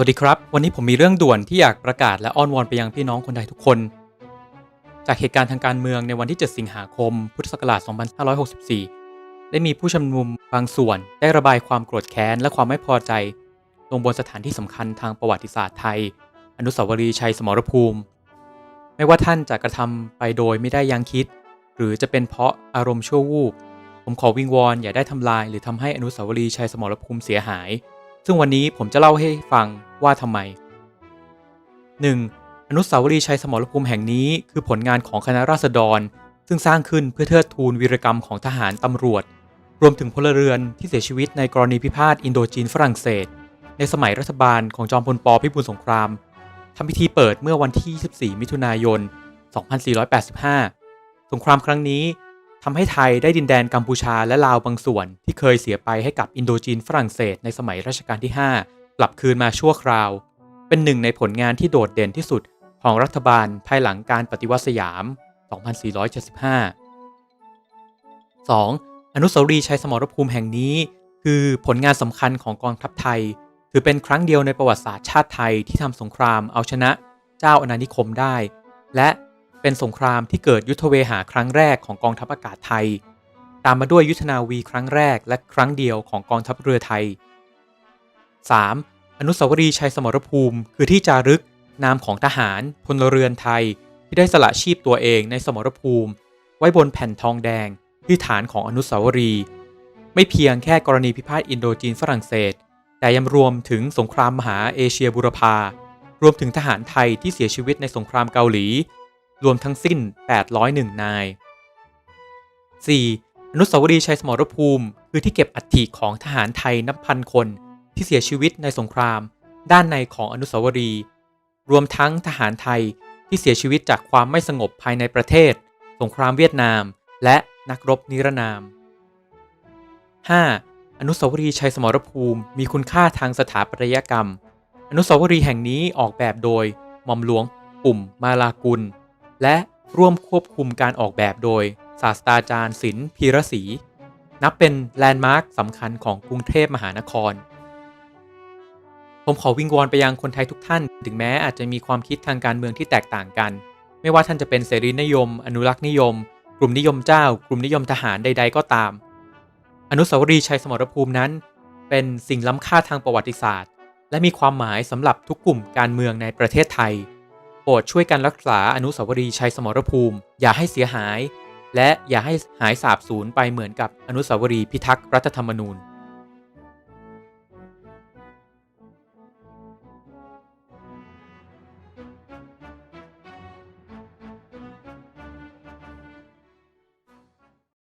สวัสดีครับ วันนี้ผมมีเรื่องด่วนที่อยากประกาศและอ้อนวอนไปยังพี่น้องคนไทยทุกคน จากเหตุการณ์ทางการเมืองในวันที่ 7 สิงหาคม พุทธศักราช 2564 ได้มีผู้ชุมนุมบางส่วน ได้ระบายความโกรธแค้นและความไม่พอใจ ลงบนสถานที่สำคัญทางประวัติศาสตร์ไทย อนุสาวรีย์ชัยสมรภูมิ ไม่ว่าท่านจะกระทำไปโดยไม่ได้ยังคิด หรือจะเป็นเพราะอารมณ์ชั่ววูบผมขอวิงวอนอย่าได้ทำลาย หรือทำให้อนุสาวรีย์ชัยสมรภูมิเสียหาย ซึ่งวันนี้ผมจะเล่าให้ฟังว่าทำไม 1. อนุสาวรีย์ชัยสมรภูมิแห่งนี้คือผลงานของคณะราษฎร ซึ่งสร้างขึ้นเพื่อเทิดทูนวีรกรรมของทหารตำรวจ รวมถึงพลเรือนที่เสียชีวิตในกรณีพิพาทอินโดจีนฝรั่งเศส ในสมัยรัฐบาลของจอมพลปพิบูลสงครามทำพิธีเปิดเมื่อวันที่ 24 มิถุนายน 2485 สงครามครั้งนี้ ทำให้ไทยได้ดินแดนกัมพูชาและลาวบางส่วน ที่เคยเสียไปให้กับอินโดจีนฝรั่งเศสในสมัยรัชกาลที่ 5 กลับคืนมาชั่วคราว เป็นหนึ่งในผลงานที่โดดเด่นที่สุดของรัฐบาลภายหลังการปฏิวัติสยาม 2475 2. อนุสาวรีย์ชัยสมรภูมิแห่งนี้ คือผลงานสำคัญของกองทัพไทย ถือเป็นครั้งเดียวในประวัติศาสตร์ชาติไทยที่ทำสงครามเอาชนะ เจ้าอาณานิคมได้ และ เป็นสงครามที่เกิดยุทธเวหาครั้งแรกของกองทัพอากาศไทย ตามมาด้วยยุทธนาวีครั้งแรกและครั้งเดียวของกองทัพเรือไทย 3. อนุสาวรีย์ชัยสมรภูมิ คือที่จารึกนามของทหารพลเรือนไทย ที่ได้สละชีพตัวเองในสมรภูมิ ไว้บนแผ่นทองแดงที่ฐานของอนุสาวรีย์ไม่เพียงแค่กรณีพิพาทอินโดจีนฝรั่งเศส แต่ยังรวมถึงสงครามมหาเอเชียบุรพา รวมถึงทหารไทยที่เสียชีวิตในสงครามเกาหลี รวมทั้งสิ้น 801 นาย 4. อนุสาวรีย์ชัยสมรภูมิ คือที่เก็บอัฐิของทหารไทยนับพันคน ที่เสียชีวิตในสงคราม ด้านในของอนุสาวรีย์รวมทั้งทหารไทยที่เสียชีวิตจากความไม่สงบภายในประเทศ สงครามเวียดนาม และนักรบนิรนาม 5. อนุสาวรีย์ชัยสมรภูมิ มีคุณค่าทางสถาปัตยกรรม อนุสาวรีย์แห่งนี้ออกแบบโดยหม่อมหลวง ปุ่มมาลากุล และร่วมควบคุมการออกแบบโดยศาสตราจารย์ศิลป์พีระศรีนับเป็นแลนด์มาร์คสำคัญของกรุงเทพมหานคร ผมขอวิงวอนไปยังคนไทยทุกท่าน ถึงแม้อาจจะมีความคิดทางการเมืองที่แตกต่างกัน ไม่ว่าท่านจะเป็นเสรีนิยม อนุรักษ์นิยม กลุ่มนิยมเจ้า กลุ่มนิยมทหารใด ๆ ก็ตาม อนุสาวรีย์ชัยสมรภูมินั้น เป็นสิ่งล้ำค่าทางประวัติศาสตร์ และมีความหมายสำหรับทุกกลุ่มการเมืองในประเทศไทย ปรดช่วยกันรักษาอนุสาวรีย์ชัยสมรภูมิ อย่าให้เสียหาย และอย่าให้หายสาบสูญไปเหมือนกับอนุสาวรีย์พิทักษ์รัฐธรรมนูญ